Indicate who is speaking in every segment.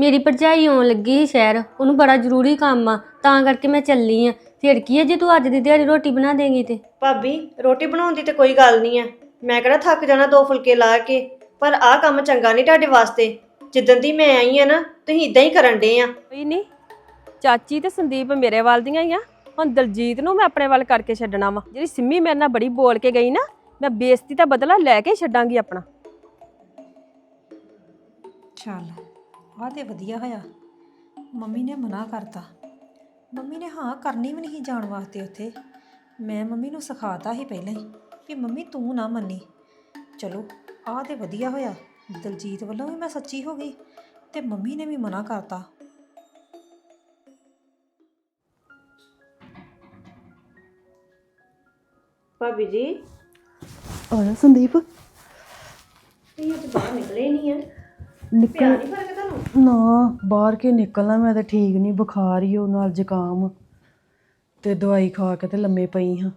Speaker 1: ਮੇਰੀ ਭਰਜਾਈ ਆਉਣ ਲੱਗੀ ਸੀ ਸ਼ਹਿਰ ਉਹਨੂੰ ਬੜਾ ਜ਼ਰੂਰੀ ਕੰਮ ਆ ਤਾਂ ਕਰਕੇ ਮੈਂ ਚੱਲੀ ਆ। ਫਿਰ ਕੀ ਹੈ ਜੇ ਤੂੰ ਅੱਜ ਦੀ ਦਿਹਾੜੀ ਰੋਟੀ ਬਣਾ ਦੇਂਗੀ ਤੇ?
Speaker 2: ਭਾਬੀ ਰੋਟੀ ਬਣਾਉਣ ਦੀ ਤੇ ਕੋਈ ਗੱਲ ਨਹੀਂ ਆ। ਮੈਂ ਕਿਹੜਾ ਥੱਕ ਜਾਣਾ ਦੋ ਫੁਲਕੇ ਲਾ ਕੇ ਪਰ ਆਹ ਕੰਮ ਚੰਗਾ ਨਹੀਂ ਤੁਹਾਡੇ ਵਾਸਤੇ। ਜਿੱਦਣ ਦੀ ਮੈਂ ਆਈ ਆ ਨਾ ਤੁਸੀਂ ਇਦਾਂ ਹੀ ਕਰਨ ਡੇ ਆ।
Speaker 3: ਕੋਈ ਨਹੀਂ ਚਾਚੀ ਤੇ ਸੰਦੀਪ ਮੇਰੇ ਵੱਲ ਦੀਆਂ ਹੀ ਆ। ਹੁਣ ਦਲਜੀਤ ਨੂੰ ਮੈਂ ਆਪਣੇ ਵੱਲ ਕਰਕੇ ਛੱਡਣਾ ਵਾ। ਜਿਹੜੀ ਸਿੰਮੀ ਮੇਰੇ ਨਾਲ ਬੜੀ ਬੋਲ ਕੇ ਗਈ ਨਾ ਮੈਂ ਬੇਇੱਜ਼ਤੀ ਦਾ ਬਦਲਾ ਲੈ ਕੇ ਹੀ ਛੱਡਾਂਗੀ ਆਪਣਾ।
Speaker 4: ਚੱਲ। ਆਹ ਤੇ ਵਧੀਆ ਹੋਇਆ। ਮੰਮੀ ਨੇ ਮਨਾ ਕਰਤਾ। ਮੰਮੀ ਨੇ ਹਾਂ ਕਰਨੀ ਵੀ ਨਹੀਂ ਜਾਣ ਵਾਸਤੇ ਉੱਥੇ। ਮੈਂ ਮੰਮੀ ਨੂੰ ਸਿਖਾਤਾ ਸੀ ਪਹਿਲਾਂ ਹੀ ਕਿ ਮੰਮੀ ਤੂੰ ਨਾ ਮੰਨੀ। ਚਲੋ ਆਹ ਤੇ ਵਧੀਆ ਹੋਇਆ। ਦਲਜੀਤ ਵੱਲੋਂ ਵੀ ਮੈਂ ਸੱਚੀ ਹੋ ਗਈ ਤੇ ਮੰਮੀ ਨੇ ਵੀ ਮਨਾ ਕਰਤਾ।
Speaker 2: ਭਾਬੀ ਜੀ।
Speaker 5: ਆਇਆ ਸੰਦੀਪ।
Speaker 2: ਤੁਸੀਂ ਅੱਜ ਬਾਹਰ ਨਿਕਲੇ ਨਹੀਂ ਆ।
Speaker 5: ਨਿਕਲ ਨਾ? ਬਾਹਰ ਕੇ ਨਿਕਲਣਾ ਮੈਂ ਤਾਂ ਠੀਕ ਨਹੀਂ ਬੁਖਾਰ ਹੀ ਉਹ ਨਾਲ ਜ਼ੁਕਾਮ ਤੇ ਦਵਾਈ ਖਾ ਕੇ ਤੇ ਲੰਮੇ ਪਈ ਹਾਂ।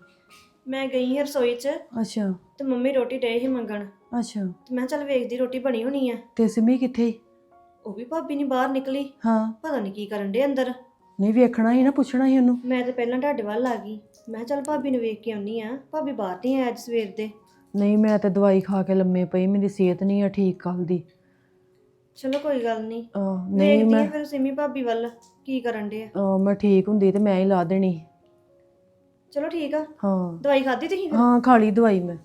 Speaker 2: ਮੈਂ ਗਈ ਸੀ ਰਸੋਈ 'ਚ
Speaker 5: ਅੱਛਾ।
Speaker 2: ਤੇ ਮੰਮੀ ਰੋਟੀ ਡੇ ਸੀ ਮੰਗਣ।
Speaker 5: ਅੱਛਾ।
Speaker 2: ਤੇ ਮੈਂ ਚੱਲ ਵੇਖਦੀ ਰੋਟੀ ਬਣੀ ਹੋਣੀ ਆ।
Speaker 5: ਤੇ ਸਿਮੀ ਕਿੱਥੇ?
Speaker 2: ਉਹ ਵੀ ਭਾਬੀ ਨਹੀਂ ਬਾਹਰ ਨਿਕਲੀ।
Speaker 5: ਹਾਂ।
Speaker 2: ਪਤਾ ਨਹੀਂ ਕੀ ਕਰਨ ਡੇ ਅੰਦਰ।
Speaker 5: ਨਹੀਂ ਵੇਖਣਾ ਹੀ ਨਾ ਪੁੱਛਣਾ ਹੀ ਉਹਨੂੰ।
Speaker 2: ਮੈਂ ਤੇ ਪਹਿਲਾਂ ਤੁਹਾਡੇ ਵੱਲ ਆ ਗਈ। ਮੈਂ ਚੱਲ ਭਾਬੀ ਨੂੰ ਵੇਖ ਕੇ ਆਉਣੀ ਆ। ਭਾਬੀ ਬਾਹਰ ਨਹੀਂ ਆਇਆ ਅੱਜ ਸਵੇਰ ਦੇ।
Speaker 5: ਨਹੀਂ ਮੈਂ ਤੇ ਦਵਾਈ ਖਾ ਕੇ ਲੰਮੇ ਪਈ ਮੇਰੀ ਸਿਹਤ ਨਹੀਂ ਆ ਠੀਕ ਕੱਲ ਦੀ।
Speaker 2: ਚਲੋ ਕੋਈ ਗੱਲ ਨਹੀਂ
Speaker 5: ਨਹੀਂ
Speaker 2: ਵੇਖਦੀ
Speaker 5: ਮੈਂ
Speaker 2: ਆ ਫਿਰ ਸਿਮੀ ਭਾਬੀ ਵੱਲ ਕੀ ਕਰਨ ਡੇ ਆ।
Speaker 5: ਆਹ, ਮੈਂ ਠੀਕ ਹੁੰਦੀ ਤੇ ਮੈਂ ਹੀ ਲਾ ਦੇਣੀ।
Speaker 2: ਚਲੋ ਠੀਕ ਆ।
Speaker 5: ਹਾਂ।
Speaker 2: ਦਵਾਈ ਖਾਧੀ ਤੁਸੀਂ ਫਿਰ?
Speaker 5: ਹਾਂ ਖਾ ਲਈ ਦਵਾਈ ਮੈਂ।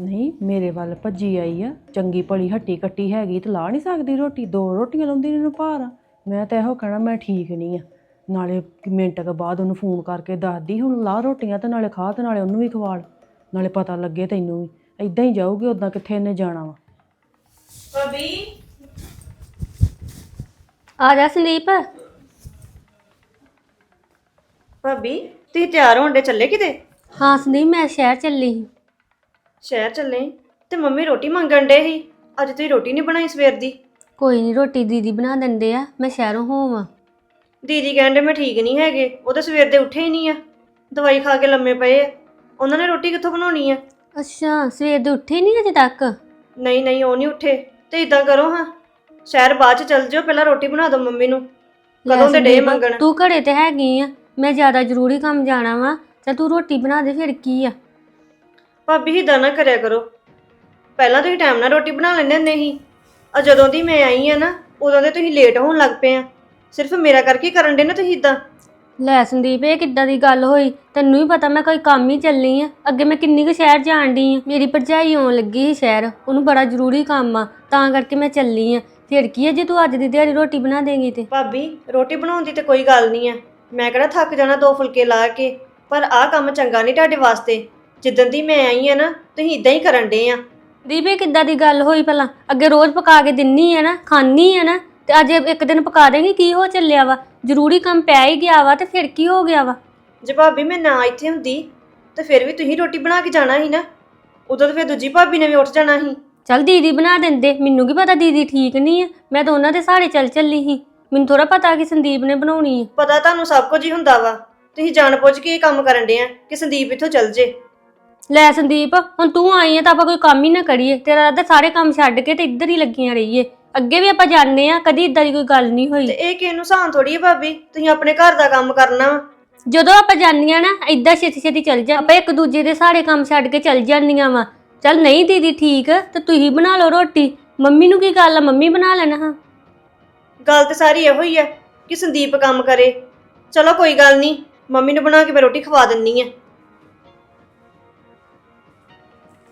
Speaker 5: ਨਹੀਂ ਮੇਰੇ ਵੱਲ ਭੱਜੀ ਆਈ ਆ। ਚੰਗੀ ਭਲੀ ਹੱਟੀ ਕੱਟੀ ਹੈਗੀ ਤੇ ਲਾ ਨਹੀਂ ਸਕਦੀ ਰੋਟੀ। ਦੋ ਰੋਟੀਆਂ ਲਾਉਂਦੀ ਇਹਨੂੰ ਭਾਰ। ਆ ਮੈਂ ਤਾਂ ਇਹੋ ਕਹਿਣਾ ਮੈਂ ਠੀਕ ਨਹੀਂ ਆ। ਨਾਲੇ ਮਿੰਟ ਕੁ ਬਾਅਦ ਉਹਨੂੰ ਫੋਨ ਕਰਕੇ ਦੱਸਦੀ ਹੁਣ ਲਾ ਰੋਟੀਆਂ ਤੇ ਨਾਲੇ ਖਾ ਤੇ ਨਾਲੇ ਉਹਨੂੰ ਵੀ ਖਵਾਲ। ਨਾਲੇ ਪਤਾ ਲੱਗੇ ਤੈਨੂੰ ਵੀ। ਇਦਾਂ ਹੀ ਜਾਊਗੀ ਉਦਾਂ ਕਿੱਥੇ ਇਹਨੇ ਜਾਣਾ ਵਾ।
Speaker 2: ਭਾਬੀ।
Speaker 1: ਆ ਜਾ ਸੰਦੀਪ।
Speaker 2: ਭਾਬੀ ਤੁਸੀਂ ਤਿਆਰ ਹੋਣ ਦੇ ਚੱਲੇ ਕਿਤੇ?
Speaker 1: ਹਾਂ ਸੰਦੀਪ ਮੈਂ ਸ਼ਹਿਰ ਚੱਲੀ ਸੀ।
Speaker 2: ਸ਼ਹਿਰ ਚੱਲੇ ਤੇ ਮੰਮੀ ਰੋਟੀ ਮੰਗਣ ਡੇ ਸੀ? ਅੱਜ ਤੁਸੀਂ ਰੋਟੀ ਨਹੀਂ ਬਣਾਈ ਸਵੇਰ ਦੀ?
Speaker 1: ਕੋਈ ਨਹੀਂ ਰੋਟੀ ਦੀਦੀ ਬਣਾ ਦਿੰਦੇ ਆ ਮੈਂ ਸ਼ਹਿਰੋਂ ਹੋਵਾਂ।
Speaker 2: ਦੀਦੀ ਕਹਿੰਦੇ ਮੈਂ ਠੀਕ ਨਹੀਂ ਹੈਗੇ ਉਹ ਤਾਂ ਸਵੇਰ ਦੇ ਉੱਠੇ ਹੀ ਨਹੀਂ ਆ। ਦਵਾਈ ਖਾ ਕੇ ਲੰਮੇ ਪਏ ਆ। ਉਹਨਾਂ ਨੇ ਰੋਟੀ ਕਿੱਥੋਂ ਬਣਾਉਣੀ ਆ?
Speaker 1: ਅੱਛਾ ਸਵੇਰ ਦੇ ਉੱਠੇ ਨਹੀਂ ਅਜੇ ਤੱਕ?
Speaker 2: ਨਹੀਂ ਨਹੀਂ ਉਹ ਨਹੀਂ ਉੱਠੇ। ਤੇ ਇਦਾਂ ਕਰੋ ਹਾਂ। ਸ਼ਹਿਰ ਬਾਅਦ ਚ ਚੱਲ ਜਿਓ ਪਹਿਲਾਂ ਰੋਟੀ ਬਣਾ ਦਿਓ ਮੰਮੀ ਨੂੰ।
Speaker 1: ਲੈ
Speaker 2: ਕਦੋਂ ਦੇ ਡੇ
Speaker 1: ਸੰਦੀਪ,
Speaker 2: ਮੰਗਣ?
Speaker 1: ਤੂੰ ਘਰੇ ਤੇ ਹੈਗੀ ਆ। ਮੈਂ ਜ਼ਿਆਦਾ ਜ਼ਰੂਰੀ ਕੰਮ ਜਾਣਾ ਵਾ। ਤੇ ਤੂੰ ਰੋਟੀ ਬਣਾ ਦੇ ਫਿਰ ਕੀ ਆ?
Speaker 2: ਭਾਬੀ ਹਿੱਦਾਂ ਨਾ ਕਰਿਆ ਕਰੋ। ਪਹਿਲਾਂ ਤੁਸੀਂ ਟਾਈਮ ਨਾਲ ਰੋਟੀ ਬਣਾ ਲੈਂਦੇ ਹੁੰਦੇ ਸੀ। ਆ ਜਦੋਂ ਦੀ ਮੈਂ ਆਈ ਆ ਨਾ ਉਦੋਂ ਦੇ ਤੁਸੀਂ ਲੇਟ ਹੋਣ ਲੱਗ ਪਏ ਆ। ਸਿਰਫ ਮੇਰਾ ਕਰਕੇ ਹੀ ਕਰਨ ਦੇ ਨਾ ਤੁਸੀਂ ਇਦਾਂ
Speaker 1: ਲੈ ਸੰਦੀਪ ਇਹ ਕਿੱਦਾਂ ਦੀ ਗੱਲ ਹੋਈ? ਤੈਨੂੰ ਹੀ ਪਤਾ ਮੈਂ ਕੋਈ ਕੰਮ ਹੀ ਚੱਲੀ ਆ। ਅੱਗੇ ਮੈਂ ਕਿੰਨੀ ਕੁ ਸ਼ਹਿਰ ਜਾਣ ਡਈ ਆ। ਮੇਰੀ ਭਰਜਾਈ ਆਉਣ ਲੱਗੀ ਸੀ ਸ਼ਹਿਰ। ਉਹਨੂੰ ਬੜਾ ਜ਼ਰੂਰੀ ਕੰਮ ਆ। ਤਾਂ ਕਰਕੇ ਮੈਂ ਚੱਲੀ ਆ। ਫਿਰ ਕੀ ਹੈ ਜੇ ਤੂੰ ਅੱਜ ਦੀ ਦਿਹਾੜੀ ਰੋਟੀ ਬਣਾ ਦੇਂਗੀ ਤੇ?
Speaker 2: ਭਾਬੀ ਰੋਟੀ ਬਣਾਉਣ ਦੀ ਤੇ ਕੋਈ ਗੱਲ ਨਹੀਂ ਆ। ਮੈਂ ਕਿਹੜਾ ਥੱਕ ਜਾਣਾ ਦੋ ਫੁਲਕੇ ਲਾ ਕੇ। ਪਰ ਆਹ ਕੰਮ ਚੰਗਾ ਨਹੀਂ ਤੁਹਾਡੇ ਵਾਸਤੇ। ਜਿੱਦਣ ਦੀ ਮੈਂ ਆਈ ਆ ਨਾ ਤੁਸੀਂ ਇਦਾਂ ਹੀ ਕਰਨ ਦੇ ਆ।
Speaker 1: ਦੀਪ ਇਹ ਕਿੱਦਾਂ ਦੀ ਗੱਲ ਹੋਈ ਭਲਾ? ਅੱਗੇ ਰੋਜ਼ ਪਕਾ ਕੇ ਦਿੰਨੀ ਆ ਨਾ ਖਾਣੀ ਆ ਨਾ? ਤੇ ਅੱਜ ਇੱਕ ਦਿਨ ਪਕਾ ਦੇਂਗੀ ਕੀ ਹੋ ਚੱਲਿਆ ਵਾ? ਜ਼ਰੂਰੀ ਕੰਮ ਪੈ ਹੀ ਗਿਆ ਵਾ ਤੇ ਫਿਰ ਕੀ ਹੋ ਗਿਆ ਵਾ?
Speaker 2: ਜੇ ਭਾਬੀ ਮੈਂ ਨਾ ਇੱਥੇ ਹੁੰਦੀ ਤੇ ਫਿਰ ਵੀ ਤੁਸੀਂ ਰੋਟੀ ਬਣਾ ਕੇ ਜਾਣਾ ਸੀ ਨਾ? ਉਦੋਂ ਤਾਂ ਫਿਰ ਦੂਜੀ ਭਾਬੀ ਨੇ ਵੀ ਉੱਠ ਜਾਣਾ ਸੀ।
Speaker 1: ਚੱਲ ਦੀਦੀ ਬਣਾ ਦਿੰਦੇ ਮੈਨੂੰ ਕੀ ਪਤਾ ਦੀਦੀ ਠੀਕ ਨਹੀਂ ਆ ਮੈਂ ਤਾਂ ਉਹਨਾਂ ਦੇ ਸਾਰੇ ਚੱਲ ਚੱਲੀ ਸੀ। ਮੈਨੂੰ ਥੋੜਾ ਪਤਾ ਕਿ ਸੰਦੀਪ ਨੇ ਬਣਾਉਣੀ ਆ।
Speaker 2: ਪਤਾ ਤੁਹਾਨੂੰ ਸਭ ਕੁਝ ਹੀ ਹੁੰਦਾ ਵਾ। ਤੁਸੀਂ ਜਾਣ ਬੁੱਝ ਕੇ ਇਹ ਕੰਮ ਕਰਨ ਦੇ ਆ ਕਿ ਸੰਦੀਪ ਇੱਥੋਂ ਚੱਲ ਜੇ।
Speaker 1: ਲੈ ਸੰਦੀਪ ਹੁਣ ਤੂੰ ਆਈ ਆ ਤਾਂ ਆਪਾਂ ਕੋਈ ਕੰਮ ਹੀ ਨਾ ਕਰੀਏ ਤੇਰਾ ਰਾਦਾ ਸਾਰੇ ਕੰਮ ਛੱਡ ਕੇ ਤੇ ਇੱਧਰ ਹੀ ਲੱਗੀਆਂ ਰਹੀਏ। ਅੱਗੇ ਵੀ ਆਪਾਂ ਜਾਂਦੇ ਆ ਕਦੀ ਇਦਾਂ ਦੀ ਕੋਈ ਗੱਲ ਨਹੀਂ
Speaker 2: ਤੇ
Speaker 1: ਹੋਈ
Speaker 2: ਇਹ ਕਿਸੇ ਨੂੰ ਸਾਂ ਥੋੜੀ ਹੈ ਭਾਬੀ? ਤੁਸੀਂ ਆਪਣੇ ਘਰ ਦਾ ਕੰਮ ਕਰਨਾ ਵਾ।
Speaker 1: ਜਦੋਂ ਆਪਾਂ ਜਾਂਦੀਆਂ ਨਾ ਏਦਾਂ ਛੇਤੀ ਛੇਤੀ ਚੱਲ ਜਾ। ਆਪਾਂ ਇੱਕ ਦੂਜੇ ਦੇ ਸਾਰੇ ਕੰਮ ਛੱਡ ਕੇ ਚੱਲ ਜਾਂਦੀਆਂ ਵਾ। ਚੱਲ ਨਹੀਂ ਦੀਦੀ ਠੀਕ ਤੇ ਤੁਸੀਂ ਬਣਾ ਲਓ ਰੋਟੀ। ਮੰਮੀ ਨੂੰ ਕੀ ਗੱਲ ਆ? ਮੰਮੀ ਬਣਾ ਲੈਣਾ ਹਾਂ।
Speaker 2: ਗੱਲ ਤੇ ਸਾਰੀ ਇਹੋ ਹੀ ਆ ਕਿ ਸੰਦੀਪ ਕੰਮ ਕਰੇ। ਚਲੋ ਕੋਈ ਗੱਲ ਨਹੀਂ ਮੰਮੀ ਨੂੰ ਬਣਾ ਕੇ ਮੈਂ ਰੋਟੀ ਖਵਾ ਦਿੰਨੀ ਆ।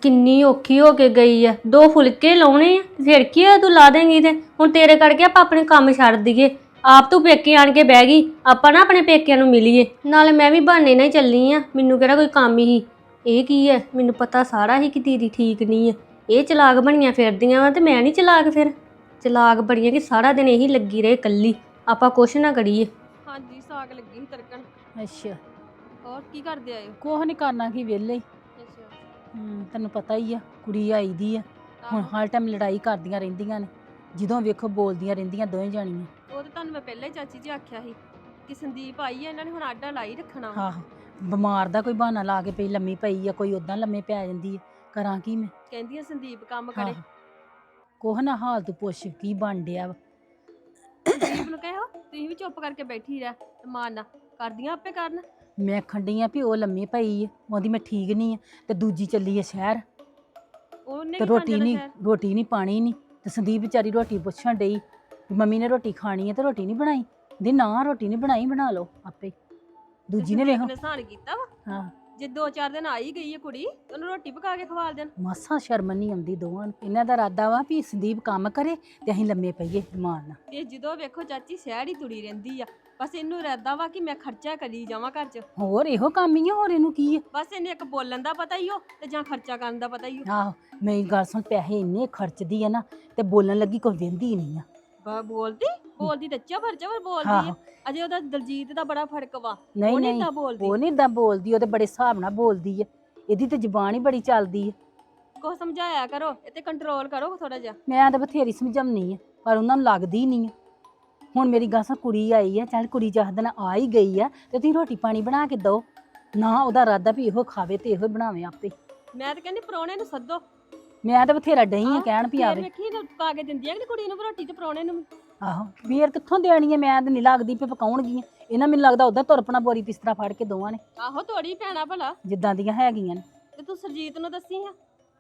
Speaker 1: ਕਿੰਨੀ ਔਖੀ ਹੋ ਕੇ ਗਈ ਆ। ਦੋ ਫੁਲਕੇ ਲਾਉਣੇ ਆ ਫਿਰ ਕੀ ਆ ਤੂੰ ਲਾ ਦੇਂਗੀ ਤੇ? ਹੁਣ ਤੇਰੇ ਕਰਕੇ ਆਪਾਂ ਆਪਣੇ ਕੰਮ ਛੱਡ ਦਈਏ। ਆਪ ਤੂੰ ਪੇਕੇ ਆਣ ਕੇ ਬਹਿ ਗਈ ਆਪਾਂ ਨਾ ਆਪਣੇ ਪੇਕਿਆਂ ਨੂੰ ਮਿਲੀਏ। ਨਾਲੇ ਮੈਂ ਵੀ ਬਹਾਨੇ ਨਾਲ ਹੀ ਚੱਲੀ ਆ ਮੈਨੂੰ ਕਿਹੜਾ ਕੋਈ ਕੰਮ ਹੀ। ਇਹ ਕੀ ਹੈ ਮੈਨੂੰ ਪਤਾ ਸਾਰਾ ਹੀ ਕਿ ਦੀਦੀ ਠੀਕ ਨਹੀਂ ਹੈ ਇਹ ਚਲਾਕ ਬਣੀਆਂ ਫਿਰਦੀਆਂ ਵਾ ਤੇ ਮੈਂ ਨਹੀਂ ਚਲਾਕ ਫਿਰ। ਚਲਾਕ ਬੜੀਆਂ ਕਿ ਸਾਰਾ ਦਿਨ ਇਹੀ ਲੱਗੀ ਰਹੇ ਇਕੱਲੀ। ਆਪਾਂ ਕੁਛ ਨਾ ਕਰੀਏ।
Speaker 3: ਹਾਂਜੀ ਸਾਗ ਲੱਗੀ ਸੀ ਤੜਕਣ।
Speaker 6: ਅੱਛਾ।
Speaker 3: ਹੋਰ ਕੀ ਕਰਦੇ ਆਏ
Speaker 6: ਕੁਛ ਨਹੀਂ ਕਰਨਾ ਕੀ ਵਿਹਲੇ ਹੀ। ਤੈਨੂੰ ਪਤਾ ਹੀ ਆ ਕੁੜੀ ਆਈ ਦੀ ਆ। ਹੁਣ ਹਰ ਟਾਈਮ ਲੜਾਈ ਕਰਦੀਆਂ ਰਹਿੰਦੀਆਂ ਨੇ ਜਦੋਂ ਵੇਖੋ ਬੋਲਦੀਆਂ ਰਹਿੰਦੀਆਂ ਦੋਵੇਂ ਜਾਣੀਆਂ।
Speaker 3: ਉਹ ਤੇ ਤੁਹਾਨੂੰ ਮੈਂ ਪਹਿਲਾਂ ਹੀ ਚਾਚੀ ਜੀ ਆਖਿਆ ਸੀ ਕਿ ਸੰਦੀਪ ਆਈ ਹੈ ਇਹਨਾਂ ਨੇ ਹੁਣ ਆਡਾ ਲਾਈ ਰੱਖਣਾ ਵਾ।
Speaker 6: ਆਹੋ ਬਿਮਾਰ ਦਾ ਕੋਈ ਬਹਾਨਾ ਲਾ ਕੇ ਪਈ ਲੰਮੀ ਪਈ ਆ ਕੋਈ ਉਦਾਂ ਲੰਮੇ ਪੈ ਜਾਂਦੀ ਆ। ਕਰਾਂ ਕੀ ਮੈਂ?
Speaker 3: ਕਹਿੰਦੀ ਆ ਸੰਦੀਪ ਕੰਮ ਕਰੇ।
Speaker 6: ਆਹੋ। ਕੋਹ ਨਾ ਹਾਲ ਤੂੰ ਪੁੱਛ ਕੀ ਬਣ ਡਿਆ ਵਾ?
Speaker 3: ਸੰਦੀਪ ਨੂੰ ਕਹਿਓ ਤੁਸੀਂ ਵੀ ਚੁੱਪ ਕਰਕੇ ਬੈਠੀ ਰਹਿ ਤੇ ਕਰਦੀਆਂ ਆਪੇ ਕਰਨ?
Speaker 6: ਮੈਂ ਖੰਡੀ ਆ ਵੀ ਉਹ ਲੰਮੀ ਪਈ ਆ ਉਹਦੀ ਮੈਂ ਠੀਕ ਨਹੀਂ ਆ ਤੇ ਦੂਜੀ ਚੱਲੀ ਆ ਸ਼ਹਿਰ।
Speaker 3: ਉਹਨੇ
Speaker 6: ਤੇ ਰੋਟੀ ਨਹੀਂ? ਰੋਟੀ ਨਹੀਂ ਪਾਣੀ ਨਹੀਂ ਤੇ ਸੰਦੀਪ ਵਿਚਾਰੀ ਰੋਟੀ ਪੁੱਛਣ ਡਈ ਵੀ ਮੰਮੀ ਨੇ ਰੋਟੀ ਖਾਣੀ ਹੈ ਤੇ ਰੋਟੀ ਨਹੀਂ ਬਣਾਈ? ਦੀ ਨਾ ਰੋਟੀ ਨਹੀਂ ਬਣਾਈ ਬਣਾ ਲਓ ਆਪੇ। ਦੂਜੀ ਨੇ ਵੇਖੋ।
Speaker 3: ਨੇ ਸਾਨ ਕੀਤਾ ਵਾ?
Speaker 6: ਹਾਂ।
Speaker 3: ਜੇ ਦੋ ਚਾਰ ਦਿਨ ਆਈ ਗਈ ਹੈ ਕੁੜੀ ਤੇ ਉਹਨੂੰ ਰੋਟੀ ਪਕਾ ਕੇ ਖਵਾਲ ਦੇਣ।
Speaker 6: ਮਾਸਾ ਸ਼ਰਮ ਨਹੀਂ ਆਉਂਦੀ ਦੋਵਾਂ ਨੂੰ। ਇਹਨਾਂ ਦਾ ਇਰਾਦਾ ਵਾ ਵੀ ਸੰਦੀਪ ਕੰਮ ਕਰੇ ਤੇ ਅਸੀਂ ਲੰਮੇ ਪਈਏ ਨਾਲ।
Speaker 3: ਤੇ ਜਦੋਂ ਵੇਖੋ ਚਾਚੀ ਸ਼ਹਿਰ ਹੀ ਤੁੜੀ ਰਹਿੰਦੀ ਆ। ਬਸ ਇਹਨੂੰ ਇਰਾਦਾ ਵਾ ਕਿ ਮੈਂ ਖਰਚਾ ਕਰੀ ਜਾਵਾਂ ਘਰ 'ਚ।
Speaker 6: ਹੋਰ ਇਹੋ ਕੰਮ ਹੀ ਆ ਹੋਰ ਇਹਨੂੰ ਕੀ ਆ?
Speaker 3: ਬਸ ਇਹਨੇ ਇੱਕ ਬੋਲਣ ਦਾ ਪਤਾ ਹੀ ਹੋ ਤੇ ਜਾਂ ਖਰਚਾ ਕਰਨ ਦਾ ਪਤਾ ਹੀ ਹੋ
Speaker 6: ਆਹੋ ਮੇਰੀ ਗੱਲ ਸੁਣ ਪੈਸੇ ਇੰਨੇ ਖਰਚਦੀ ਆ ਨਾ ਤੇ ਬੋਲਣ ਲੱਗੀ ਕੋਈ ਦਿੰਦੀ ਨਹੀਂ ਆ।
Speaker 3: ਬਾ ਬੋਲਦੀ? ਬੋਲਦੀ ਤੇ ਚਵਰ ਚਵਰ ਬੋਲਦੀ ਆ। ਅਜੇ ਉਹਦਾ ਦਲਜੀਤ ਦਾ ਬੜਾ ਫ਼ਰਕ ਵਾ।
Speaker 6: ਨਹੀਂ
Speaker 3: ਉਹ ਨਹੀਂ
Speaker 6: ਨਹੀਂ
Speaker 3: ਤਾਂ ਬੋਲਦੀ।
Speaker 6: ਉਹ ਨਹੀਂ ਏਦਾਂ ਬੋਲਦੀ ਉਹ ਤੇ ਬੜੇ ਹਿਸਾਬ ਨਾਲ ਬੋਲਦੀ ਆ। ਇਹਦੀ ਤੇ ਜ਼ੁਬਾਨ ਹੀ ਬੜੀ ਚੱਲਦੀ ਆ।
Speaker 3: ਕੋ ਸਮਝਾਇਆ ਕਰੋ ਇਹ ਤੇ ਕੰਟਰੋਲ ਕਰੋ ਥੋੜਾ ਜਿਹਾ।
Speaker 6: ਮੈਂ ਤਾਂ ਬਥੇਰੀ ਸਮਝਾਉਣੀ ਆ ਪਰ ਉਹਨਾਂ ਨੂੰ ਲੱਗਦੀ ਨਹੀਂ ਆ। ਹੁਣ ਮੇਰੀ ਗੱਲ ਸੁਣ ਕੁੜੀ ਆਈ ਆ ਚੱਲ ਕੁੜੀ ਜਸ ਦਿਨ ਆ ਹੀ ਗਈ ਆ ਤੇ ਤੁਸੀਂ ਰੋਟੀ ਪਾਣੀ ਬਣਾ ਕੇ ਦਿਓ। ਨਾ ਉਹਦਾ ਇਰਾਦਾ ਵੀ ਇਹੋ ਖਾਵੇ ਤੇ ਇਹੋ ਬਣਾਵੇ ਆਪੇ।
Speaker 3: ਮੈਂ ਤਾਂ ਕਹਿੰਦੀ ਪਰੌਣੇ ਨੂੰ ਸੱਦੋ।
Speaker 6: ਮੈਂ ਤਾਂ ਬਥੇਰਾ ਡਈ ਆ ਕਹਿਣ ਵੀ
Speaker 3: ਫੇਰ
Speaker 6: ਆਵੇ।
Speaker 3: ਵੇਖੀ ਪਕਾ ਕੇ ਦਿੰਦੀ ਆ ਕਿ ਕੁੜੀ ਨੂੰ ਰੋਟੀ ਤੇ ਪਰੌਣੇ ਨੂੰ ਵੀ।
Speaker 6: ਆਹੋ ਵੀਰ ਕਿੱਥੋਂ ਦੇਣੀ ਆ ਮੈਂ ਤਾਂ ਨਹੀਂ ਲੱਗਦੀ ਵੀ ਪਕਾਉਣਗੀਆਂ। ਇਹਨਾਂ ਮੈਨੂੰ ਲੱਗਦਾ ਉਦਾਂ ਤੁਰਪਣਾ ਬੋਰੀ ਬਿਸਤਰਾ ਫੜ ਕੇ ਦੋਵਾਂ ਨੇ।
Speaker 3: ਆਹੋ ਤੋੜੀ ਪੈਣਾ ਭਲਾ।
Speaker 6: ਜਿੱਦਾਂ ਦੀਆਂ ਹੈਗੀਆਂ ਨੇ।
Speaker 3: ਤੇ ਤੂੰ ਸਰਜੀਤ ਨੂੰ ਦੱਸੀ ਆ?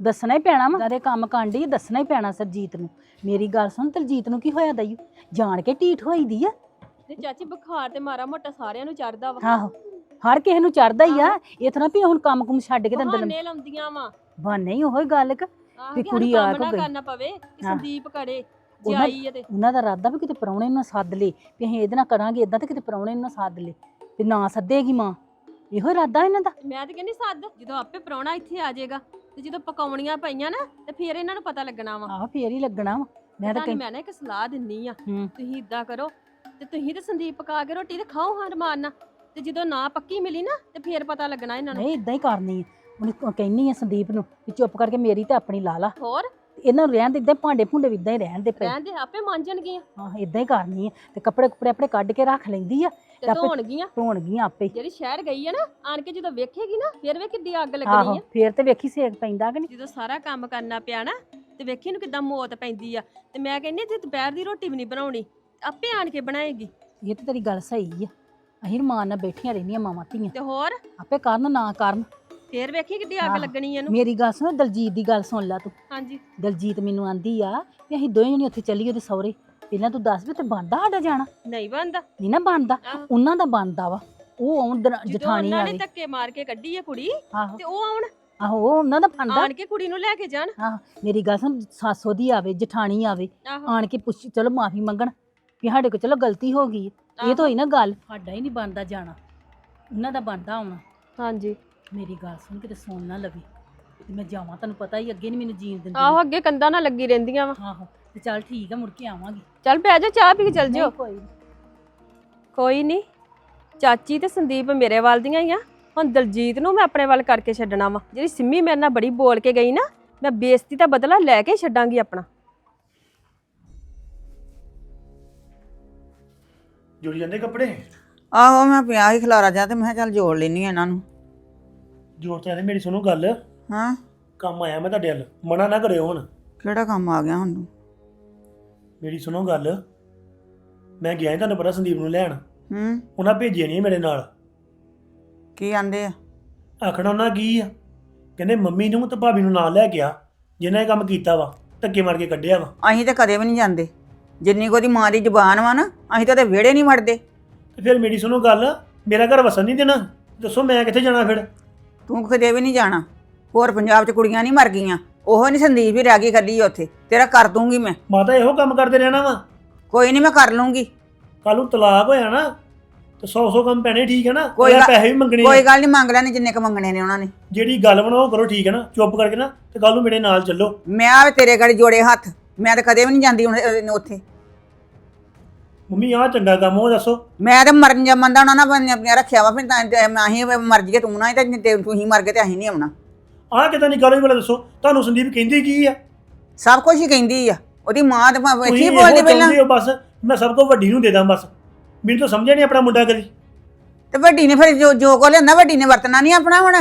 Speaker 6: ਦੱਸਣਾ ਹੀ ਪੈਣਾ ਵਾ। ਦੇ ਕੰਮ ਕਾਂਡੀ ਦੱਸਣਾ ਹੀ ਪੈਣਾ ਸਰਜੀਤ ਨੂੰ। ਮੇਰੀ ਗੱਲ ਸੁਣ ਦਲਜੀਤ ਨੂੰ ਕੀ ਹੋਇਆ ਦਈ? ਜਾਣ ਕੇ ਢੀਠ ਹੋਈ ਦੀ ਆ।
Speaker 3: ਤੇ ਚਾਚੀ ਬੁਖਾਰ ਤੇ ਮਾਰਾ ਮੋਟਾ ਸਾਰਿਆਂ ਨੂੰ ਚੜਦਾ ਵਾ।
Speaker 6: ਆਹੋ ਹਰ ਕਿਸੇ ਨੂੰ ਚੜਦਾ ਹੀ ਆ। ਇਹ ਤਾਂ ਨਾ ਵੀ ਹੁਣ ਕੰਮ ਕੁਮ ਛੱਡ ਕੇ ਤੇ ਅੰਦਰ
Speaker 3: ਬਹਾਨੇ ਲਾਉਂਦੀਆਂ ਵਾ।
Speaker 6: ਬਾਨੇ ਹੀ ਉਹੀ ਗੱਲ ਕਿ ਵੀ ਕੁੜੀ ਆ
Speaker 3: ਕੰਮ
Speaker 6: ਕੋ।
Speaker 3: ਕਰਨਾ ਪਵੇ ਕਿ
Speaker 6: ਹਾਂ।
Speaker 3: ਸੰਦੀਪ ਕੜੇ ਜੇ
Speaker 6: ਉਹਨਾਂ-
Speaker 3: ਆਈ ਹੈ ਤੇ
Speaker 6: ਉਹਨਾਂ ਦਾ ਇਰਾਦਾ ਵੀ ਕਿਤੇ ਪਰੌਣੇ ਨੂੰ ਨਾ ਸੱਦ ਲੇ ਵੀ ਅਸੀਂ ਇਹਦੇ ਨਾਲ ਕਰਾਂਗੇ ਇਦਾਂ ਤੇ ਕਿਤੇ ਪਰੌਣੇ ਨੂੰ ਨਾ ਸੱਦ ਲੇ ਤੇ ਨਾ ਸੱਦੇਗੀ ਮਾਂ। ਇਹੋ ਇਰਾਦਾ ਇਹਨਾਂ ਦਾ।
Speaker 3: ਮੈਂ ਤੇ ਕਹਿੰਦੀ ਸੱਦ ਜਦੋਂ ਆਪੇ ਪ੍ਰਾਹੁਣਾ ਇੱਥੇ ਆ ਜਾਏਗਾ ਤੇ ਜਦੋਂ ਪਕਾਉਣੀਆਂ ਪਈਆਂ ਨਾ ਤੇ ਫੇਰ ਇਹਨਾਂ ਨੂੰ ਪਤਾ ਲੱਗਣਾ ਵਾ।
Speaker 6: ਆਹ ਫੇਰ ਹੀ ਲੱਗਣਾ ਵਾ। ਮੈਂ ਤਾਂ
Speaker 3: ਤੁਹਾਨੂੰ
Speaker 6: ਕਹਿੰ-
Speaker 3: ਮੈਂ ਨਾ ਇੱਕ ਸਲਾਹ ਦਿੰਨੀ ਆ
Speaker 6: ਹੂੰ।
Speaker 3: ਤੁਸੀਂ ਇਦਾਂ ਕਰੋ ਤੇ ਤੁਸੀਂ ਤੇ ਸੰਦੀਪ ਪਕਾ ਕੇ ਰੋਟੀ ਤੇ ਖਾਓ ਹਾਂ ਰਮਾਨ ਨਾਲ ਤੇ ਜਦੋਂ ਨਾ ਪੱਕੀ ਮਿਲੀ ਨਾ ਤੇ ਫੇਰ ਪਤਾ ਲੱਗਣਾ ਇਹਨਾਂ ਨੂੰ।
Speaker 6: ਨਹੀਂ ਇਦਾਂ ਹੀ ਕਰਨੀ ਆ। ਉਹਨੂੰ ਕਹਿੰਨੀ ਆ ਸੰਦੀਪ ਨੂੰ ਵੀ ਚੁੱਪ ਕਰਕੇ ਮੇਰੀ ਤੇ ਆਪਣੀ ਲਾ ਲਾ।
Speaker 3: ਹੋਰ?
Speaker 6: ਇਹਨਾਂ ਨੂੰ ਰਹਿਣ ਦੇ ਇਦਾਂ ਭਾਂਡੇ ਭੁੰਡੇ ਵੀ ਇਦਾਂ ਹੀ ਰਹਿਣ ਦੇ ਪਏ
Speaker 3: ਰਹਿਣ ਦੇ ਆਪੇ ਮਾਂਜਣਗੀਆਂ
Speaker 6: ਹਾਂ ਇਦਾਂ ਹੀ ਕਰਨੀ ਆ। ਤੇ ਕੱਪੜੇ ਕੁਪੜੇ ਆਪਣੇ ਕੱਢ ਕੇ ਰੱਖ ਲੈਂਦੀ ਆ
Speaker 3: ਤੇ
Speaker 6: ਆਪੇ-
Speaker 3: ਧੋਣਗੀਆਂ।
Speaker 6: ਧੋਣਗੀਆਂ ਆਪੇ ਹੀ।
Speaker 3: ਜਿਹੜੀ ਸ਼ਹਿਰ ਗਈ ਆ ਨਾ ਆਣ ਕੇ ਜਦੋਂ ਵੇਖੇਗੀ ਨਾ ਫੇਰ ਵੇ ਕਿੱਡੀ ਅੱਗ
Speaker 6: ਆਹੋ
Speaker 3: ਲੱਗਣੀ ਆ।
Speaker 6: ਫੇਰ ਤੇ ਵੇਖੀ ਸੇਕ ਪੈਂਦਾ ਕਿ ਨਹੀਂ।
Speaker 3: ਜਦੋਂ ਸਾਰਾ ਕੰਮ ਕਰਨਾ ਪਿਆ ਨਾ ਤੇ ਵੇਖੀ ਨੂੰ ਕਿੱਦਾਂ ਮੌਤ ਪੈਂਦੀ ਆ। ਤੇ ਮੈਂ ਕਹਿੰਦੀ ਜੇ ਦੁਪਹਿਰ ਦੀ ਰੋਟੀ ਵੀ ਨਹੀਂ ਬਣਾਉਣੀ ਆਪੇ ਆਣ ਕੇ ਬਣਾਏਗੀ।
Speaker 6: ਇਹ ਤੇ ਤੇਰੀ ਗੱਲ ਸਹੀ ਆ। ਅਸੀਂ ਮਾਂ ਨਾਲ ਬੈਠੀਆਂ ਰਹਿੰਦੀਆਂ ਮਾਵਾਂ ਧੀਆਂ।
Speaker 3: ਤੇ ਹੋਰ?
Speaker 6: ਆਪੇ ਕਰਨ ਨਾ ਕਰਨ।
Speaker 3: ਫੇਰ ਵੇਖੀ ਕਿੱਡੀ ਅੱਗ। ਲੱਗਣੀ ਇਹਨੂੰ।
Speaker 6: ਮੇਰੀ ਗੱਲ ਸੁਣ ਦਲਜੀਤ ਦੀ ਗੱਲ ਸੁਣ ਲੈ ਤੂੰ।
Speaker 3: ਹਾਂਜੀ।
Speaker 6: ਦਲਜੀਤ ਮੈਨੂੰ ਆਂਦੀ ਆ ਵੀ ਅਸੀਂ ਦੋਵੇਂ ਜਣੇ ਉੱਥੇ ਚੱਲੀਏ ਉਹਦੇ ਸਹੁਰੇ। ਪਹਿਲਾਂ ਤੂੰ ਦੱਸ ਵੀ ਤੇ ਬੰਦਾ ਸਾਡਾ ਜਾਣਾ?
Speaker 3: ਨਹੀਂ ਬੰਦਾ
Speaker 6: ਨਹੀਂ ਨਾ ਬੰਦਾ
Speaker 3: ਆਹੋ।
Speaker 6: ਉਹਨਾਂ ਦਾ ਬੰਦਾ ਵਾ। ਉਹ ਆਉਣ ਦਰ-
Speaker 3: ਜਦੋਂ
Speaker 6: ਜਠਾਣੀ
Speaker 3: ਉਹਨਾਂ ਨੇ
Speaker 6: ਆਵੇ
Speaker 3: ਧੱਕੇ ਮਾਰ ਕੇ ਕੱਢੀ ਹੈ ਕੁੜੀ
Speaker 6: ਆਹੋ।
Speaker 3: ਤੇ ਉਹ ਆਉਣ।
Speaker 6: ਆਹੋ ਉਹ ਉਹਨਾਂ ਦਾ ਬੰਦਾ
Speaker 3: ਆਣ ਕੇ ਕੁੜੀ ਨੂੰ ਲੈ ਕੇ ਜਾਣ।
Speaker 6: ਮੇਰੀ ਗੱਲ ਸੁਣ ਸੱਸ ਉਹਦੀ ਆਵੇ ਜਠਾਣੀ ਆਵੇ
Speaker 3: ਆਹੋ।
Speaker 6: ਆਣ ਕੇ ਪੁੱਛ ਚਲੋ ਮਾਫੀ ਮੰਗਣ ਵੀ ਸਾਡੇ ਕੋਲ ਚਲੋ ਗਲਤੀ ਹੋ ਗਈ। ਹੈ। ਇਹ ਤਾਂ ਹੋਈ ਨਾ ਗੱਲ। ਸਾਡਾ ਹੀ ਨਹੀਂ ਬਣਦਾ ਜਾਣਾ। ਉਹਨਾਂ ਦਾ ਬਣਦਾ ਆਉਣਾ।
Speaker 3: ਹਾਂਜੀ।
Speaker 6: ਮੇਰੀ ਗੱਲ ਸੁਣ ਕੇ ਤੇ ਸੁਣ ਨਾ ਲਵੀ। ਤੇ ਮੈਂ ਜਾਵਾਂ ਤੈਨੂੰ ਪਤਾ ਹੀ ਅੱਗੇ ਨਹੀਂ ਮੈਨੂੰ ਜੀਣ ਦਿੰਦੀ।
Speaker 3: ਆਹੋ ਅੱਗੇ ਕੰਧਾਂ ਨਾਲ ਲੱਗੀ ਰਹਿੰਦੀਆਂ ਵਾ।
Speaker 6: ਆਹੋ ਤੇ ਚੱਲ ਠੀਕ ਆ ਮੁੜ ਕੇ ਆਵਾਂਗੀ।
Speaker 3: ਚੱਲ ਪੈ ਜਾ ਚਾਹ ਪੀ ਕੇ ਚੱਲ ਜਿਓ।
Speaker 6: ਨਹੀਂ ਕੋਈ ਨੀ।
Speaker 3: ਕੋਈ ਨਹੀਂ ਚਾਚੀ ਤੇ ਸੰਦੀਪ ਮੇਰੇ ਵੱਲ ਦੀਆਂ ਹੀ ਆ। ਹੁਣ ਦਲਜੀਤ ਨੂੰ ਮੈਂ ਆਪਣੇ ਵੱਲ ਕਰਕੇ ਛੱਡਣਾ ਵਾ। ਜਿਹੜੀ ਸਿੰਮੀ ਮੇਰੇ ਨਾਲ ਬੜੀ ਬੋਲ ਕੇ ਗਈ ਨਾ ਮੈਂ ਬੇਇੱਜ਼ਤੀ ਦਾ ਬਦਲਾ ਲੈ ਕੇ ਛੱਡਾਂਗੀ ਆਪਣਾ।
Speaker 7: ਜੁੜੀ ਜਾਂਦੇ ਕੱਪੜੇ?
Speaker 2: ਆਹੋ ਮੈਂ ਪਿਆ ਹੀ ਖਲਾਰਾ ਜਾ ਤੇ ਮੈਂ ਕਿਹਾ ਚੱਲ ਜੋੜ ਲੈਣੀ ਇਹਨਾਂ ਨੂੰ।
Speaker 7: ਜੋੜ ਤੇ ਮੇਰੀ ਸੁਣੋ ਗੱਲ।
Speaker 2: ਹਾਂ।
Speaker 7: ਕੰਮ ਆਇਆ ਮੈਂ ਤੁਹਾਡੇ ਵੱਲ। ਮਨਾ ਨਾ ਕਰਿਓ ਹੁਣ।
Speaker 2: ਕਿਹੜਾ ਕੰਮ ਆ ਗਿਆ ਹੁਣ?
Speaker 7: ਮੇਰੀ ਸੁਣੋ ਗੱਲ। ਮੈਂ ਗਿਆ ਸੀ ਤੁਹਾਨੂੰ ਪਤਾ ਸੰਦੀਪ ਨੂੰ ਲੈਣ।
Speaker 2: ਹੂੰ।
Speaker 7: ਉਹਨਾਂ ਭੇਜਿਆ ਨਹੀਂ ਮੇਰੇ ਨਾਲ।
Speaker 2: ਕੀ ਆਂਦੇ ਆ?
Speaker 7: ਆਖਣਾ ਉਹਨਾਂ ਕੀ ਆ? ਕਹਿੰਦੇ ਮੰਮੀ ਨੂੰ ਤੇ ਭਾਬੀ ਨੂੰ ਨਾਲ ਲੈ ਗਿਆ ਜਿਨ੍ਹਾਂ ਇਹ ਕੰਮ ਕੀਤਾ ਵਾ ਧੱਕੇ ਮਾਰ ਕੇ ਕੱਢਿਆ ਵਾ।
Speaker 2: ਅਸੀਂ ਤਾਂ ਕਦੇ ਵੀ ਨਹੀਂ ਜਾਂਦੇ। ਜਿੰਨੀ ਕੋ ਉਹਦੀ ਮਾਂ ਦੀ ਜ਼ੁਬਾਨ ਵਾ ਨਾ ਅਸੀਂ ਤਾਂ ਉਹਦੇ ਵਿਹੜੇ ਨਹੀਂ ਵੜਦੇ
Speaker 7: ਤੇ ਫਿਰ ਮੇਰੀ ਸੁਣੋ ਗੱਲ ਮੇਰਾ ਘਰ ਵਸਣ ਨਹੀਂ ਦੇਣਾ। ਦੱਸੋ ਮੈਂ ਕਿੱਥੇ ਜਾਣਾ ਫਿਰ?
Speaker 2: ਤੂੰ ਕਦੇ ਵੀ ਨਹੀਂ ਜਾਣਾ। ਹੋਰ ਪੰਜਾਬ 'ਚ ਕੁੜੀਆਂ ਨਹੀਂ ਮਰ ਗਈਆਂ। ਉਹ ਨਹੀਂ ਸੰਦੀਪ ਹੀ ਰਹਿ ਗਈ ਕੱਲੀ ਉੱਥੇ। ਤੇਰਾ ਕਰ ਦੂੰਗੀ ਮੈਂ।
Speaker 7: ਮਾਤਾ ਇਹੋ ਕੰਮ ਕਰਦੇ ਰਹਿਣਾ ਵਾ।
Speaker 2: ਕੋਈ ਨਹੀਂ ਮੈਂ ਕਰ ਲੂੰਗੀ।
Speaker 7: ਕੱਲ ਨੂੰ ਤਲਾਕ ਹੋਇਆ ਨਾ ਤੇ 100 100 ਕੰਮ ਪੈਣੇ ਠੀਕ ਹੈ ਨਾ?
Speaker 2: ਕੋਈ ਗੱਲ-
Speaker 7: ਪੈਸੇ ਵੀ ਮੰਗਣੇ
Speaker 2: ਕੋਈ
Speaker 7: ਆ।
Speaker 2: ਗੱਲ ਨਹੀਂ ਮੰਗ ਲੈਣੇ ਜਿੰਨੇ ਕ ਮੰਗਣੇ ਨੇ ਉਹਨਾਂ ਨੇ।
Speaker 7: ਜਿਹੜੀ ਗੱਲ ਬਣਾਓ ਕਰੋ ਠੀਕ ਹੈ ਨਾ? ਚੁੱਪ ਕਰਕੇ ਨਾ ਤੇ ਕੱਲ ਨੂੰ ਮੇਰੇ ਨਾਲ ਚੱਲੋ।
Speaker 2: ਮੈਂ ਆਵੇ ਤੇਰੇ ਗਾੜੀ ਜੋੜੇ ਹੱਥ। ਮੈਂ ਤਾਂ ਕਦੇ ਵੀ ਨਹੀਂ ਜਾਂਦੀ ਹੁਣ, ਅਹ, ਉੱਥੇ।
Speaker 7: ਮੰਮੀ ਆਹ ਚੰਗਾ ਕੰਮ ਉਹ ਦੱਸੋ।
Speaker 2: ਮੈਂ ਤਾਂ ਮਰਨ ਜੰਮਣ ਦਾ ਉਹਨਾਂ ਨਾਲ ਬੰਨ- ਆਪਣੀਆਂ ਰੱਖਿਆ ਵਾ ਫਿਰ ਤਾਂ ਤਾਂ ਅਸੀਂ ਮਰ ਜੀਏ ਤੂੰ ਨਾ ਤੇ ਤੇ ਤੂੰ ਹੀ ਮਰ ਗਏ ਤੇ ਅਸੀਂ ਨਹੀਂ ਆਉਣਾ।
Speaker 7: ਆਹ ਕਿਦਾਂ ਨਹੀਂ ਕਰੋ ਵਾਲਾ ਦੱਸੋ। ਤੁਹਾਨੂੰ ਸੰਦੀਪ ਕਹਿੰਦੀ ਕੀ ਆ?
Speaker 2: ਸਭ ਕੁਝ ਹੀ ਕਹਿੰਦੀ ਆ। ਉਹਦੀ ਮਾਂ ਤੇ ਭਾਵੇਂ
Speaker 7: ਤੁਸੀਂ
Speaker 2: ਕੀ
Speaker 7: ਇਹੋ
Speaker 2: ਬੋਲਦੀ ਪਹਿਲਾਂ।
Speaker 7: ਚਾਹੁੰਦੇ ਹੋ ਬਸ ਮੈਂ ਸਭ ਤੋਂ ਵੱਡੀ ਨੂੰ ਦੇ ਦਾਂ ਬਸ। ਮੈਨੂੰ ਤਾਂ ਸਮਝਿਆ ਨਹੀਂ ਆਪਣਾ ਮੁੰਡਾ ਕਦੀ।
Speaker 2: ਤੇ ਵੱਡੀ ਨੇ ਫਿਰ ਜੋ ਜੋ ਕੋ ਲਿਆਂਦਾ ਵੱਡੀ ਨੇ ਵਰਤਣਾ ਨਹੀਂ ਆਪਣਾ ਹੁਣ?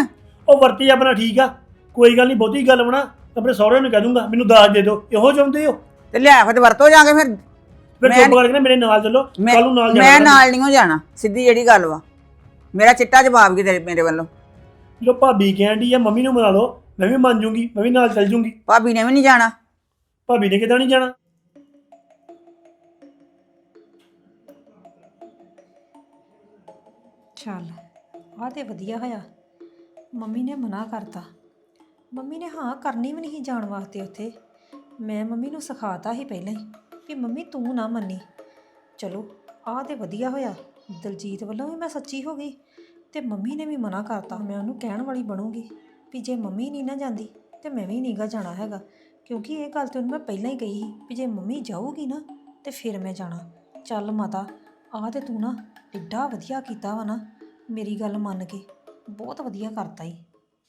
Speaker 7: ਉਹ ਵਰਤੀ ਆਪਣਾ ਠੀਕ ਆ। ਕੋਈ ਗੱਲ ਨਹੀਂ ਬਹੁਤੀ ਗੱਲ ਬਣਾ। ਆਪਣੇ ਸਹੁਰੇ ਨੂੰ ਕਹਿ ਦੂੰਗਾ ਮੈਨੂੰ ਦਾਜ ਦੇ ਦਿਓ। ਇਹੋ ਚਾਹੁੰਦੇ ਹੋ?
Speaker 2: ਤੇ ਲਿਆ ਫਿਰ ਵਰਤੋ ਜਾ ਕੇ ਫਿਰ।
Speaker 7: ਫਿਰ
Speaker 2: ਮੈਂ-
Speaker 7: ਚੁੱਪ ਕਰਕੇ ਨਾ ਮੇਰੇ ਨਾਲ ਚੱਲੋ
Speaker 2: ਮੈਂ
Speaker 7: ਕੱਲ ਨੂੰ ਨਾਲ
Speaker 2: ਮੈਂ
Speaker 7: ਜਾਣਾ
Speaker 2: ਨਾਲ ਨਹੀਂ ਹੋ ਜਾਣਾ ਸਿੱਧੀ ਜਿਹੜੀ ਗੱਲ ਵਾ। ਮੇਰਾ ਚਿੱਟਾ ਜਵਾਬ ਕੀ ਤੇਰੇ ਮੇਰੇ ਵੱਲੋਂ?
Speaker 7: ਜੋ ਭਾਬੀ ਕਹਿੰਦੀ ਆ ਮੰਮੀ ਨੂੰ ਮਨਾ ਲਓ ਮੈਂ ਵੀ ਮੰਨ ਜੂੰਗੀ ਮੈਂ ਵੀ ਨਾਲ ਚੱਲ ਜੂੰਗੀ।
Speaker 2: ਭਾਬੀ ਨੇ ਵੀ ਨਹੀਂ ਜਾਣਾ।
Speaker 7: ਭਾਬੀ ਨੇ ਕਿਦਾਂ ਨਹੀਂ ਜਾਣਾ?
Speaker 4: ਚੱਲ ਆਹ ਤੇ ਵਧੀਆ ਹੋਇਆ। ਮੰਮੀ ਨੇ ਮਨਾ ਕਰਤਾ। ਮੰਮੀ ਨੇ ਹਾਂ ਕਰਨੀ ਵੀ ਨਹੀਂ ਜਾਣ ਵਾਸਤੇ ਉੱਥੇ। ਮੈਂ ਮੰਮੀ ਨੂੰ ਸਿਖਾਤਾ ਸੀ ਪਹਿਲਾਂ ਹੀ। ਕਿ ਮੰਮੀ ਤੂੰ ਨਾ ਮੰਨੀ। ਚਲੋ, ਆਹ ਤੇ ਵਧੀਆ ਹੋਇਆ। ਦਲਜੀਤ ਵੱਲੋਂ ਵੀ ਮੈਂ ਸੱਚੀ ਹੋ ਗਈ ਤੇ ਮੰਮੀ ਨੇ ਵੀ ਮਨਾ ਕਰਤਾ, ਮੈਂ ਉਹਨੂੰ ਕਹਿਣ ਵਾਲੀ ਬਣੂਗੀ ਵੀ ਜੇ ਮੰਮੀ ਨਹੀਂ ਨਾ ਜਾਂਦੀ ਤੇ ਮੈਂ ਵੀ ਨਹੀਂਗਾ ਜਾਣਾ ਹੈਗਾ। ਕਿਉਂਕਿ ਇਹ ਗੱਲ ਤੇ ਉਹਨੂੰ ਮੈਂ ਪਹਿਲਾਂ ਹੀ ਕਹੀ ਸੀ ਵੀ ਜੇ ਮੰਮੀ ਜਾਊਗੀ ਨਾ ਤੇ ਫਿਰ ਮੈਂ ਜਾਣਾ। ਚੱਲ ਮਾਤਾ, ਆਹ ਤੇ ਤੂੰ ਨਾ ਏਡਾ ਵਧੀਆ ਕੀਤਾ ਵਾ ਨਾ, ਮੇਰੀ ਗੱਲ ਮੰਨ ਕੇ। ਬਹੁਤ ਵਧੀਆ ਕਰਤਾ ਈ।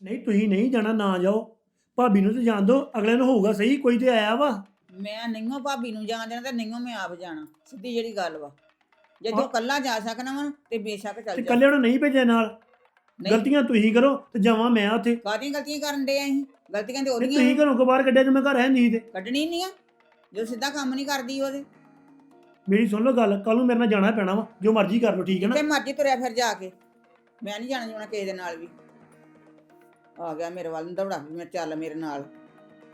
Speaker 7: ਨਹੀਂ, ਤੁਸੀਂ ਨਹੀਂ ਜਾਣਾ, ਨਾ ਜਾਓ। ਭਾਬੀ ਨੂੰ ਤੇ ਜਾਣ ਦਿਓ ਅਗਲੇ ਨੂੰ ਹੋਊਗਾ ਸਹੀ, ਕੋਈ ਤੇ ਆਇਆ ਵਾ।
Speaker 2: ਮੈਂ ਨਹੀਂਓ ਭਾਬੀ ਨੂੰ ਜਾਣ ਦੇਣਾ ਤੇ ਨਹੀਂਓ ਮੈਂ ਆਪ ਜਾਣਾ। ਸਿੱਧੀ ਜਿਹੜੀ ਗੱਲ ਵਾ। ਜੇ ਤੂੰ
Speaker 7: ਹਾਂ।
Speaker 2: ਕੱਲਾ ਜਾ ਸਕਣਾ ਵਾ ਤੇ ਬੇਸ਼ੱਕ
Speaker 7: ਤੇ
Speaker 2: ਚੱਲ ਜਾ।
Speaker 7: ਕੱਲੇ ਨੂੰ ਨਹੀਂ ਭੇਜਿਆ ਨਾਲ?
Speaker 2: ਨਹੀਂ।
Speaker 7: ਗਲਤੀਆਂ ਤੁਸੀਂ ਕਰੋ ਤੇ ਜਾਵਾਂ ਮੈਂ ਉੱਥੇ।
Speaker 2: ਕਾਹਦੀਆਂ ਗਲਤੀਆਂ ਕਰਨ ਦੇ ਅਸੀਂ? ਗਲਤੀਆਂ ਤੇ ਉਹਦੀਆਂ
Speaker 7: ਤੁਸੀਂ ਘਰੋਂ ਕੋ ਬਾਹਰ ਕੱਢਿਆ ਜੇ ਮੈਂ ਘਰ ਹੈ ਨਹੀਂ ਤੇ।
Speaker 2: ਕੱਢਣੀ ਨਹੀਂ ਆ। ਜੋ ਸਿੱਧਾ ਕੰਮ ਨਹੀਂ ਕਰਦੀ ਉਹਦੇ।
Speaker 7: ਮੇਰੀ ਸੁਣ ਲਓ ਗੱਲ ਕੱਲ ਨੂੰ ਮੇਰੇ ਨਾਲ ਜਾਣਾ ਪੈਣਾ ਵਾ। ਜੋ ਮਰਜ਼ੀ ਕਰ ਲਓ ਠੀਕ ਹੈ ਨਾ?
Speaker 2: ਤੇ ਮਰਜ਼ੀ ਤੁਰਿਆ ਫਿਰ ਜਾ ਕੇ। ਮੈਂ ਨਹੀਂ ਜਾਣਾ ਜਾਣਾ ਕਿਸੇ ਦੇ ਨਾਲ ਵੀ। ਆ ਗਿਆ ਮੇਰੇ ਵੱਲ ਨੂੰ ਦੌੜਾ ਵੀ ਮੈਂ ਚੱਲ ਮੇਰੇ ਨਾਲ।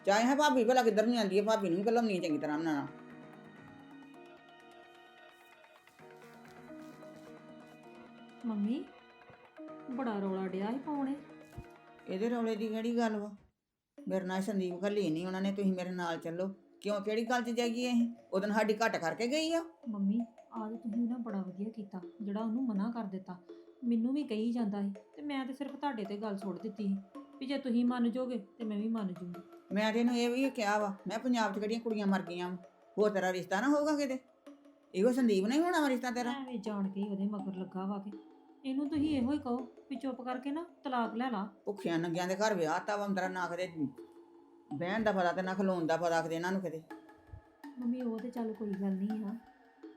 Speaker 2: ਚਾਹੇ ਹੈ ਭਾਬੀ ਭਲਾ ਕਿੱਧਰ ਨੂੰ ਜਾਂਦੀ ਹੈ ਭਾਬੀ ਨੂੰ ਵੀ ਘਲਾਉਣੀ ਚੰਗੀ ਤਰ੍ਹਾਂ ਉਹਨਾਂ ਨਾਲ
Speaker 4: ਮੰਮੀ ਬੜਾ ਰੌਲਾ ਡਿਆ ਸੀ ਪਾਉਣੇ
Speaker 2: ਇਹਦੇ ਰੌਲੇ ਦੀ ਕਿਹੜੀ ਗੱਲ ਵਾ? ਮੇਰੇ ਨਾਲ ਸੰਦੀਪ ਘੱਲੀ ਨਹੀਂ ਉਹਨਾਂ ਨੇ ਤੁਸੀਂ ਮੇਰੇ ਨਾਲ ਚੱਲੋ। ਕਿਉਂ ਕਿਹੜੀ ਗੱਲ 'ਚ ਜਾਈਏ ਅਸੀਂ? ਉਦੋਂ ਸਾਡੀ ਘੱਟ ਕਰਕੇ ਗਈ ਆ।
Speaker 4: ਮੰਮੀ ਆਹ ਤੇ ਤੁਸੀਂ ਨਾ ਬੜਾ ਵਧੀਆ ਕੀਤਾ ਜਿਹੜਾ ਉਹਨੂੰ ਮਨਾ ਕਰ ਦਿੱਤਾ। ਮੈਨੂੰ ਵੀ ਕਹੀ ਜਾਂਦਾ ਸੀ ਤੇ ਮੈਂ ਤੇ ਸਿਰਫ ਤੁਹਾਡੇ ਤੇ ਗੱਲ ਛੋੜ ਦਿੱਤੀ ਸੀ ਵੀ ਜੇ ਤੁਸੀਂ ਮੰਨ ਜਾਓਗੇ ਤੇ ਮੈਂ ਵੀ ਮੰਨ ਜੂੰਗੀ।
Speaker 2: ਮੈਂ ਤੇ ਇਹਨੂੰ ਇਹ ਵੀ ਕਿਹਾ ਵਾ ਮੈਂ ਪੰਜਾਬ 'ਚ ਕਿਹੜੀਆਂ ਕੁੜੀਆਂ ਮਰ ਗਈਆਂ ਵਾਂ। ਹੋਰ ਤੇਰਾ ਰਿਸ਼ਤਾ ਨਾ ਹੋਊਗਾ ਕਿਤੇ? ਇਹੋ ਸੰਦੀਪ ਨਹੀਂ ਹੋਣਾ ਵਾ ਰਿਸ਼ਤਾ ਤੇਰਾ?
Speaker 4: ਐਵੇਂ ਜਾਣ ਕੇ ਹੀ ਉਹਦੇ ਮਗਰ ਲੱਗਾ ਵਾ ਕੇ ਇਹਨੂੰ ਤੁਸੀਂ ਇਹੋ ਹੀ ਕਹੋ ਵੀ ਚੁੱਪ ਕਰਕੇ ਨਾ ਤਲਾਕ ਲੈ ਲਾ।
Speaker 2: ਭੁੱਖਿਆਂ ਨੰਗਿਆਂ ਦੇ ਘਰ ਵਿਆਹ ਤਾ ਵਾ ਅੰਦਰਾਂ ਨਾ ਕਦੇ ਬਹਿਣ ਦਾ ਪਤਾ ਤੇ ਨਾ ਖਲੋਣ ਦਾ ਪਤਾ ਕਿਤੇ ਇਹਨਾਂ ਨੂੰ ਕਿਤੇ।
Speaker 4: ਮੰਮੀ ਉਹ ਤੇ ਚੱਲ ਕੋਈ ਗੱਲ ਨਹੀਂ ਆ।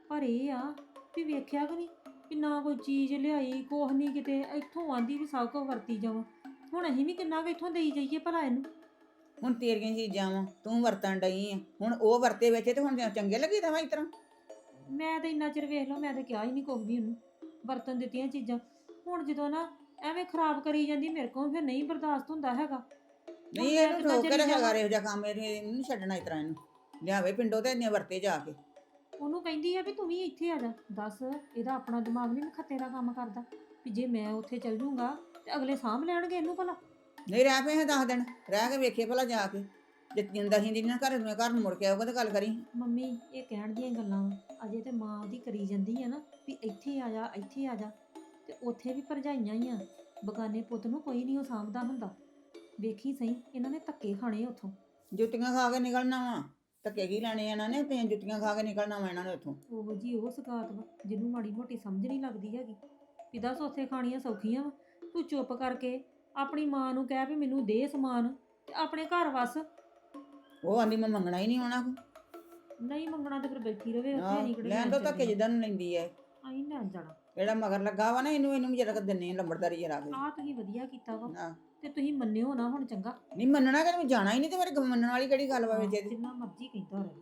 Speaker 4: ਪਰ ਇਹ ਆ ਵੀ ਵੇਖਿਆ ਕਿ ਨਹੀਂ ਕਿ ਨਾ ਕੋਈ ਚੀਜ਼ ਲਿਆਈ ਕੋਹ ਨਹੀਂ ਕਿਤੇ ਇੱਥੋਂ ਆਂਦੀ ਵੀ ਸਭ ਕੁਝ ਵਰਤੀ ਜਾਵਾਂ। ਹੁਣ ਅਸੀਂ ਵੀ ਕਿੰਨਾ ਕੁ ਇੱਥੋਂ ਦੇਈ ਜਾਈਏ ਭਲਾ ਇਹਨੂੰ?
Speaker 2: ਹੁਣ ਤੇਰੀਆਂ ਚੀਜ਼ਾਂ ਵਾ ਤੂੰ ਵਰਤਣ ਡਈ ਆ। ਹੁਣ ਉਹ ਵਰਤੇ ਵਿੱਚ ਤੇ ਹੁਣ ਚੰਗੇ ਲੱਗੀ ਤਾਂ ਇਸ ਤਰ੍ਹਾਂ?
Speaker 4: ਮੈਂ ਤਾਂ ਇੰਨਾ ਚਿਰ ਵੇਖ ਲਓ ਮੈਂ ਤਾਂ ਕਿਹਾ ਹੀ ਨਹੀਂ ਕੁਝ ਵੀ ਉਹਨੂੰ ਵਰਤਨ ਦਿੱਤੀਆਂ ਚੀਜ਼ਾਂ। ਹੁਣ ਜਦੋਂ ਨਾ ਐਵੇਂ ਖਰਾਬ ਕਰੀ ਜਾਂਦੀ ਮੇਰੇ ਕੋਲ ਫਿਰ ਨਹੀਂ ਬਰਦਾਸ਼ਤ ਹੁੰਦਾ ਹੈਗਾ।
Speaker 2: ਨਹੀਂ ਇਹਨੂੰ ਠੋਕ ਕੇ ਰੱਖਿਆ ਇਹੋ ਜਿਹਾ ਕੰਮ ਇਹਨੂੰ ਇਹਨੂੰ ਨੀ ਛੱਡਣਾ ਇਸ ਤਰ੍ਹਾਂ ਇਹਨੂੰ। ਲਿਆਵੇ ਪਿੰਡੋਂ ਤੇ ਇੰਨੇ ਵਰਤੇ ਜਾ ਕੇ।
Speaker 4: ਉਹਨੂੰ ਕਹਿੰਦੀ ਆ ਵੀ ਤੂੰ ਵੀ ਇੱਥੇ ਆ ਜਾ ਦੱਸ ਇਹਦਾ ਆਪਣਾ ਦਿਮਾਗ ਨਹੀਂ ਖੱਤੇ ਦਾ ਕੰਮ ਕਰਦਾ। ਵੀ ਜੇ ਮੈਂ ਉੱਥੇ ਚੱਲ ਜੂੰਗਾ ਤੇ ਅਗਲੇ ਸਾਂਭ ਲੈਣਗੇ ਇਹਨੂੰ ਭਲਾ।
Speaker 2: ਨਹੀਂ ਰਹਿ ਪਏ ਦਸ ਦਿਨ ਰਹਿ ਕੇ ਵੇਖੇ ਭਲਾ ਜਾ ਕੇ। ਜੇ ਜਿੰਦਾ ਹੀ ਨਾ ਘਰ ਨੂੰ ਘਰ ਨੂੰ ਮੁੜ ਕੇ ਆਊਗਾ ਤਾਂ ਗੱਲ ਕਰੀ।
Speaker 4: ਮੰਮੀ ਇਹ ਕਹਿਣ ਦੀਆਂ ਗੱਲਾਂ ਵਾਂ। ਅਜੇ ਤੇ ਮਾਂ ਉਹਦੀ ਕਰੀ ਜਾਂਦੀ ਆ ਨਾ ਵੀ ਇੱਥੇ ਆ ਜਾ ਇੱਥੇ ਆ ਜਾ। ਤੇ ਉੱਥੇ ਵੀ ਭਰਜਾਈਆਂ ਹੀ ਆ। ਬਗਾਨੇ ਪੁੱਤ ਨੂੰ ਕੋਈ ਨਹੀਂ ਉਹ ਸਾਂਭਦਾ ਹੁੰਦਾ। ਵੇਖੀ ਸਹੀ ਇਹਨਾਂ ਨੇ ਧੱਕੇ ਖਾਣੇ ਉੱਥੋਂ।
Speaker 2: ਜੁੱਤੀਆਂ ਖਾ ਕੇ ਨਿਕਲਣਾ ਵਾ। ਧੱਕੇ ਕੀ ਲੈਣੇ ਇਹਨਾਂ ਨੇ ਤੇ ਜੁੱਤੀਆਂ ਖਾ ਕੇ ਨਿਕਲਣਾ ਵਾ ਇਹਨਾਂ ਨੇ ਉੱਥੋਂ।
Speaker 4: ਉਹੋ ਜੀ ਉਹ ਸਗਾਤ ਵਾ ਜਿਹਨੂੰ ਮਾੜੀ ਮੋਟੀ ਸਮਝ ਨਹੀਂ ਲੱਗਦੀ ਹੈਗੀ। ਵੀ ਦੱਸ ਉੱਥੇ ਖਾਣੀਆਂ ਸੌਖੀਆਂ ਵਾ। ਤੂੰ ਚੁੱਪ ਕਰਕੇ ਆਪਣੀ ਮਾਂ ਨੂੰ ਕਹਿ ਵੀ ਮੈਨੂੰ ਦੇ ਸਮਾਨ ਤੇ ਆਪਣੇ ਘਰ ਵਸ।
Speaker 2: ਉਹ ਆਂਦੀ ਮੈਂ ਮੰਗਣਾ ਹੀ ਨਹੀਂ ਹੋਣਾ
Speaker 4: ਨਹੀਂ ਮੰਗਣਾ ਤੇ ਫਿਰ ਬੈਠੀ ਰਵੇ ਉੱਥੇ ਨਹੀਂ ਕਿਹੜੇ
Speaker 2: ਲੈਣ ਤੋਂ ਧੱਕੇ ਜਿੱਦਾਂ ਨੂੰ ਲੈਂਦੀ ਐ।
Speaker 4: ਆਈ ਨਾ ਜਾਣਾ।
Speaker 2: ਜਿਹੜਾ ਮਗਰ ਲੱਗਾ ਵਾ ਨਾ ਇਹਨੂੰ ਇਹਨੂੰ ਵੀ ਜਰਾ ਦਿੰਨੇ ਆ ਲੰਬੜਦਾਰੀ ਜਰਾ ਕੇ।
Speaker 4: ਆਹ ਤੁਸੀਂ ਵਧੀਆ ਕੀਤਾ ਵਾ।
Speaker 2: ਹਾਂ।
Speaker 4: ਤੇ ਤੁਸੀਂ ਮੰਨਿਓ ਨਾ ਹੁਣ ਚੰਗਾ।
Speaker 2: ਨਹੀਂ ਮੰਨਣਾ ਕਿ ਮੈਂ ਜਾਣਾ ਹੀ ਨਹੀਂ ਤੇ ਮੇਰੇ ਮੰਨਣ ਵਾਲੀ ਕਿਹੜੀ ਗੱਲ ਵਾ ਵਿੱਚ ਇਹਦੀ?
Speaker 4: ਜਿੰਨਾ ਮਰਜ਼ੀ ਕਹਿੰਦਾ ਰਹੇ।